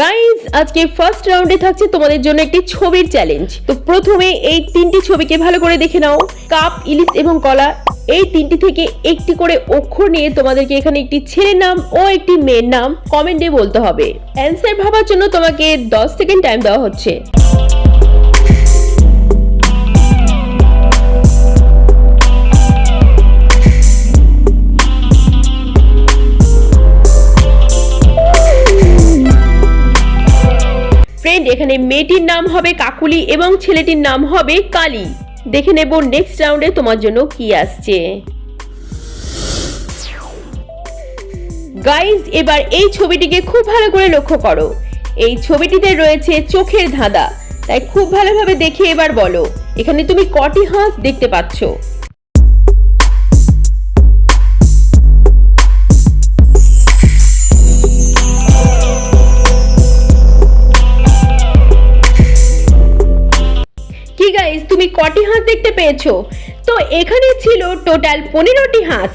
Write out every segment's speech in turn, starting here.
Guys আজকে first রাউন্ডে থাকছে তোমাদের জন্য একটি ছবির চ্যালেঞ্জ তো প্রথমে এই তিনটি ছবিকে ভালো করে দেখে নাও। কাপ, ইলিশ এবং কলা, এই তিনটি থেকে একটি করে অক্ষর নিয়ে তোমাদেরকে এখানে একটি ছেলের নাম ও একটি মেয়ের নাম কমেন্টে বলতে হবে। অ্যান্সার ভাবার জন্য তোমাকে 10 সেকেন্ড টাইম দেওয়া হচ্ছে। ফ্রেন্ড এখানে মেয়েটির নাম হবে কাকুলি এবং ছেলেটির নাম হবে কালী। দেখে নেব নেক্সট রাউন্ডে তোমার জন্য কি আসছে। গাইজ এবার এই ছবিটিকে খুব ভালো করে লক্ষ্য করো। এই ছবিটিতে রয়েছে চোখের ধাঁধা। তাই খুব ভালোভাবে দেখে এবার বলো, এখানে তুমি কটি হাঁস দেখতে পাচ্ছো? পেয়েছ। তো এখানে ছিল টোটাল পনেরোটি হাঁস।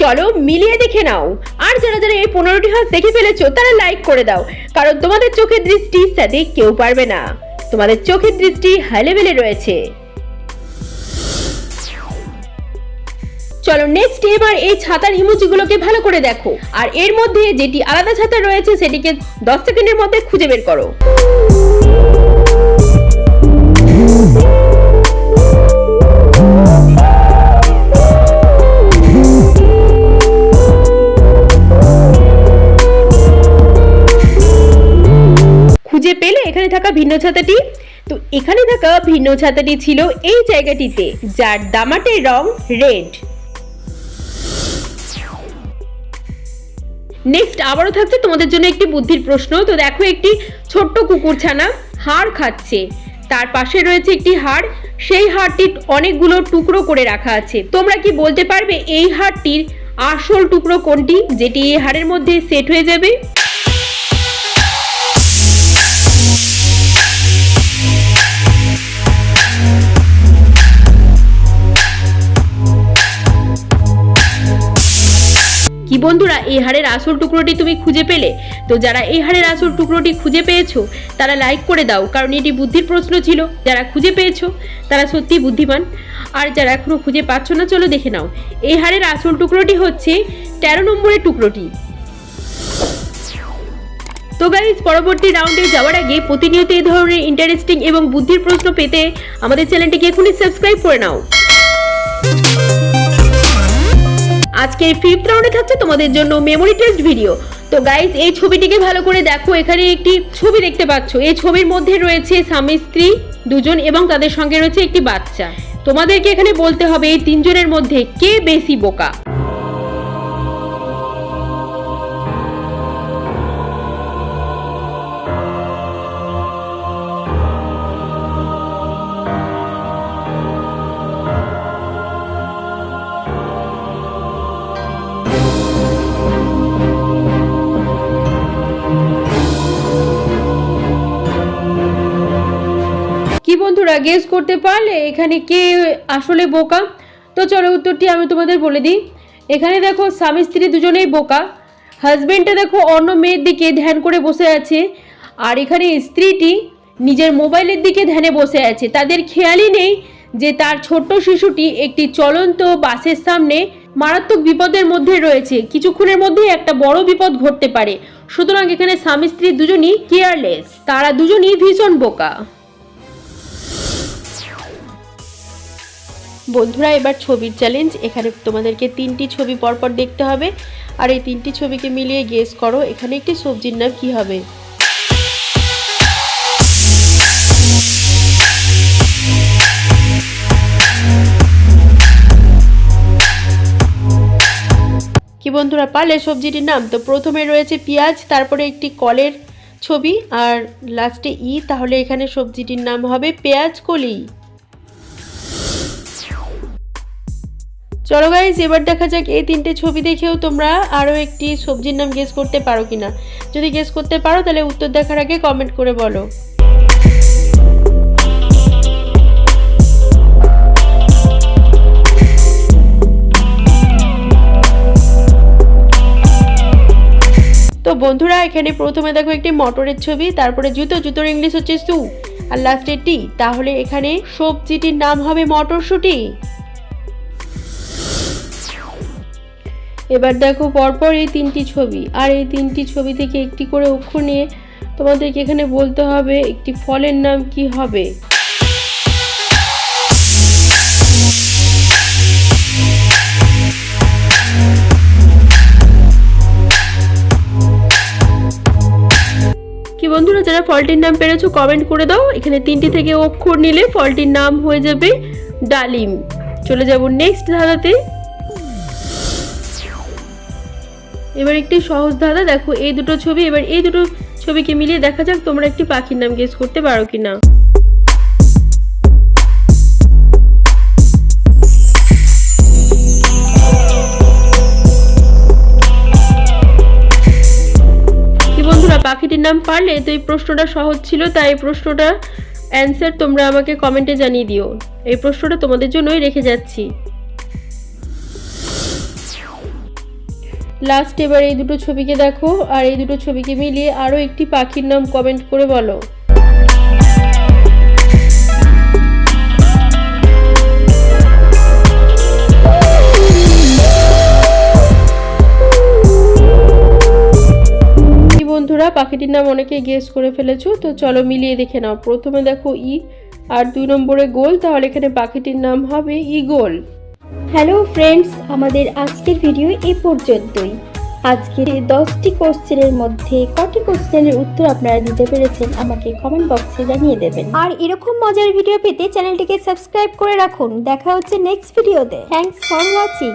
চলো মিলিয়ে দেখে নাও। আর যারা যারা এই পনেরোটি হাঁস দেখে ফেলেছো, তারা লাইক করে দাও। কারণ তোমাদের চোখের দৃষ্টি সাথে কেউ পারবে না। তোমাদের চোখের দৃষ্টি হাই লেভেলে রয়েছে। চলো নেক্সট এবার এই ছাতার ইমোজিগুলোকে ভালো করে দেখো। আর এর মধ্যে যেটি আলাদা ছাতা রয়েছে, সেটিকে দশ সেকেন্ডের মধ্যে খুঁজে বের করো। থাকা ভিন্ন ছাতাটি? তো এখানে থাকা ভিন্ন ছাতাটি ছিল এই জায়গাটিতে, যার দামাটের রং রেড। নেক্সট আবারও থাকছে তোমাদের জন্য একটি বুদ্ধির প্রশ্ন। তো দেখো একটি ছোট্ট কুকুরছানা, হাড় খাচ্ছে। তার পাশে রয়েছে একটি হাড়। সেই হাড়টির অনেকগুলো টুকরো করে রাখা আছে। তোমরা কি বলতে পারবে এই হাড়টির আসল টুকরো কোনটি, যেটি এই হাড়ের মধ্যে সেট হয়ে যাবে? বন্ধুরা, এই হাড়ের আসল টুকরোটি তুমি খুঁজে পেলে? তো যারা এই হাড়ের আসল টুকরোটি খুঁজে পেয়েছ, তারা লাইক করে দাও, কারণ এটি বুদ্ধির প্রশ্ন ছিল, যারা খুঁজে পেয়েছ, তারা সত্যি বুদ্ধিমান। আর যারা এখনও খুঁজে পাচ্ছ না, চলো দেখে নাও। এই হাড়ের আসল টুকরোটি হচ্ছে তেরো নম্বরের টুকরোটি। তো গাইজ পরবর্তী রাউন্ডে যাওয়ার আগে প্রতিনিয়ত এই ধরনের ইন্টারেস্টিং এবং বুদ্ধির প্রশ্ন পেতে আমাদের চ্যানেলটিকে এখনই সাবস্ক্রাইব করে নাও। আজকের ফিফথ রাউন্ডে থাকছে তোমাদের জন্য মেমোরি টেস্ট ভিডিও তো গাইজ এই ছবিটিকে ভালো করে দেখো, এখানে একটি ছবি দেখতে পাচ্ছ। এই ছবির মধ্যে রয়েছে স্বামী, স্ত্রী দুজন এবং তাদের সঙ্গে রয়েছে একটি বাচ্চা। তোমাদেরকে এখানে বলতে হবে, এই তিনজনের মধ্যে কে বেশি বোকা? বন্ধুরা গেস করতে পারলে এখানে কে আসলে বোকা? তো চলো উত্তরটি আমি তোমাদের বলে দিই। এখানে দেখো স্বামী স্ত্রী দুজনেই বোকা। হাজবেন্ডটা দেখো অন্য মেয়ের দিকে ধ্যান করে বসে আছে। আর এখানে স্ত্রীটি নিজের মোবাইলের দিকে ধ্যানে বসে আছে। তাদের খেয়ালই নেই যে তার ছোট্ট শিশুটি একটি চলন্ত বাসের সামনে মারাত্মক বিপদের মধ্যে রয়েছে। কিছুক্ষণের মধ্যেই একটা বড় বিপদ ঘটতে পারে। সুতরাং এখানে স্বামী স্ত্রী দুজনই কেয়ারলেস তারা দুজনই ভীষণ বোকা। বন্ধুরা, এবার ছবির চ্যালেঞ্জ এখানে তোমাদেরকে তিনটি ছবি পরপর দেখতে হবে। আর এই তিনটি ছবিকে মিলিয়ে গেস করো, এখানে একটি সবজির নাম কি হবে। কি বন্ধুরা, পারলে সবজিটির নাম? তো প্রথমে রয়েছে পেঁয়াজ, তারপরে একটি কলের ছবি, আর লাস্টে ই, তাহলে এখানে সবজিটির নাম হবে পেঁয়াজ কলি। চলো গাইজ এবার দেখা যাক এই তিনটে ছবি দেখেও তোমরা আরও একটি সবজির নাম গেস করতে পারো কিনা। যদি গেস করতে পারো, তাহলে উত্তর দেখার আগে কমেন্ট করে বলো। তো বন্ধুরা, এখানে প্রথমে দেখো একটি মটরের ছবি, তারপরে জুতো, জুতোর ইংলিশ হচ্ছে সু আর লাস্টে টি তাহলে এখানে সবজিটির নাম হবে মটরশুঁটি। এবার দেখো পরপর এই তিনটি ছবি। আর এই তিনটি ছবি থেকে একটি করে অক্ষর নিয়ে তোমাদেরকে এখানে বলতে হবে, একটি ফলের নাম কি হবে? কি বন্ধুরা, যারা ফলটির নাম পেরেছ কমেন্ট করে দাও। এখানে তিনটি থেকে অক্ষর নিলে ফলটির নাম হয়ে যাবে ডালিম। চলে যাব নেক্সট ধাঁধাতে এবার একটি সহজ ধাঁধা, দেখো, এই দুটো ছবি, এবার এই দুটো ছবিকে মিলিয়ে দেখা যাক তোমরা একটি পাখির নাম গেস করতে পারো কি বন্ধুরা, পাখিটির নাম পারলে? তো এই প্রশ্নটা সহজ ছিল, তাই এই প্রশ্নটা অ্যান্সার তোমরা আমাকে কমেন্টে জানিয়ে দিও। এই প্রশ্নটা তোমাদের জন্যই রেখে যাচ্ছি। লাস্ট এবার এই দুটো ছবিকে দেখো, আর এই দুটো ছবিকে মিলিয়ে আরও একটি পাখির নাম কমেন্ট করে বলো। বন্ধুরা, পাখিটির নাম অনেকে গেস করে ফেলেছো, তো চলো মিলিয়ে দেখে নাও। প্রথমে দেখো ই, আর দুই নম্বরে গোল, তাহলে এখানে পাখিটির নাম হবে ইগোল হ্যালো ফ্রেন্ডস, আমাদের আজকের ভিডিও এ পর্যন্তই। আজকের এই দশটি কোশ্চেনের মধ্যে কটি কোশ্চেনের উত্তর আপনারা দিতে পেরেছেন, আমাকে কমেন্ট বক্সে জানিয়ে দেবেন। আর এরকম মজার ভিডিও পেতে চ্যানেলটিকে সাবস্ক্রাইব করে রাখুন। দেখা হচ্ছে নেক্সট ভিডিওতে থ্যাংকস ফর ওয়াচিং